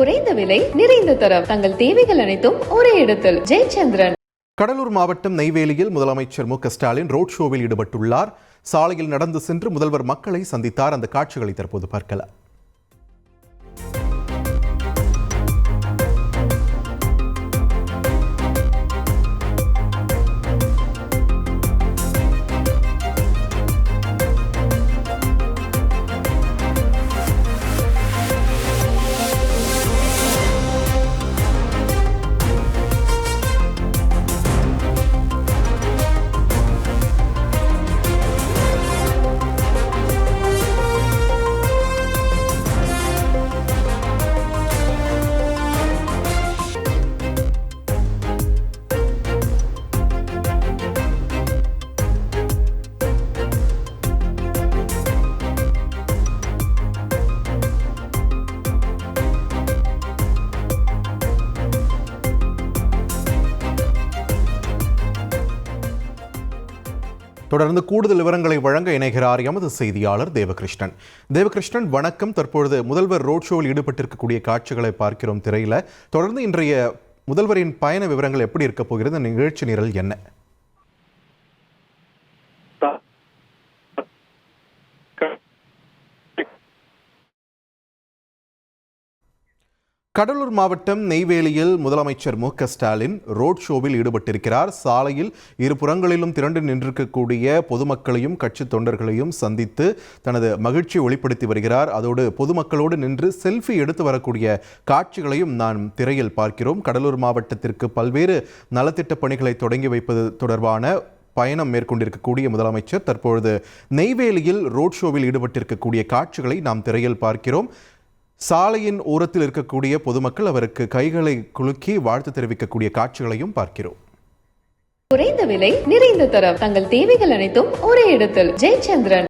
குறைந்த விலை நிறைந்த தரம். தங்கள் தேவைகள் அனைத்தும் ஒரே இடத்தில். ஜெயச்சந்திரன். கடலூர் மாவட்டம் நெய்வேலியில் முதலமைச்சர் மு ஸ்டாலின் ரோட் ஷோவில் ஈடுபட்டுள்ளார். சாலையில் நடந்து சென்று முதல்வர் மக்களை சந்தித்தார். அந்த காட்சிகளை தற்போது பார்க்கலாம். தொடர்ந்து கூடுதல் விவரங்களை வழங்க இணைகிறார் எமது செய்தியாளர் தேவகிருஷ்ணன். தேவகிருஷ்ணன் வணக்கம். தற்பொழுது முதல்வர் ரோட் ஷோவில் ஈடுபட்டிருக்கக்கூடிய காட்சிகளை பார்க்கிறோம் திரையில. தொடர்ந்து இன்றைய முதல்வரின் பயண விவரங்கள் எப்படி இருக்க போகிறது? நிகழ்ச்சி நிரல் என்ன? கடலூர் மாவட்டம் நெய்வேலியில் முதலமைச்சர் மு க ஸ்டாலின் ரோட் ஷோவில் ஈடுபட்டிருக்கிறார். சாலையில் இரு புறங்களிலும் திரண்டு நின்றிருக்கக்கூடிய பொதுமக்களையும் கட்சி தொண்டர்களையும் சந்தித்து தனது மகிழ்ச்சி வெளிப்படுத்தி வருகிறார். அதோடு பொதுமக்களோடு நின்று செல்ஃபி எடுத்து வரக்கூடிய காட்சிகளையும் நாம் திரையில் பார்க்கிறோம். கடலூர் மாவட்டத்திற்கு பல்வேறு நலத்திட்ட பணிகளை தொடங்கி வைப்பது தொடர்பான பயணம் மேற்கொண்டிருக்கக்கூடிய முதலமைச்சர் தற்பொழுது நெய்வேலியில் ரோட் ஷோவில் ஈடுபட்டிருக்கக்கூடிய காட்சிகளை நாம் திரையில் பார்க்கிறோம். சாலையின் ஓரத்தில் இருக்கக்கூடிய பொதுமக்கள் அவருக்கு கைகளை குலுக்கி வாழ்த்து தெரிவிக்கக்கூடிய காட்சிகளையும் பார்க்கிறோம். குறைந்த விலை நிறைந்த தரம். தங்கள் தேவைகள் அனைத்தும் ஒரே இடத்தில். ஜெயச்சந்திரன்.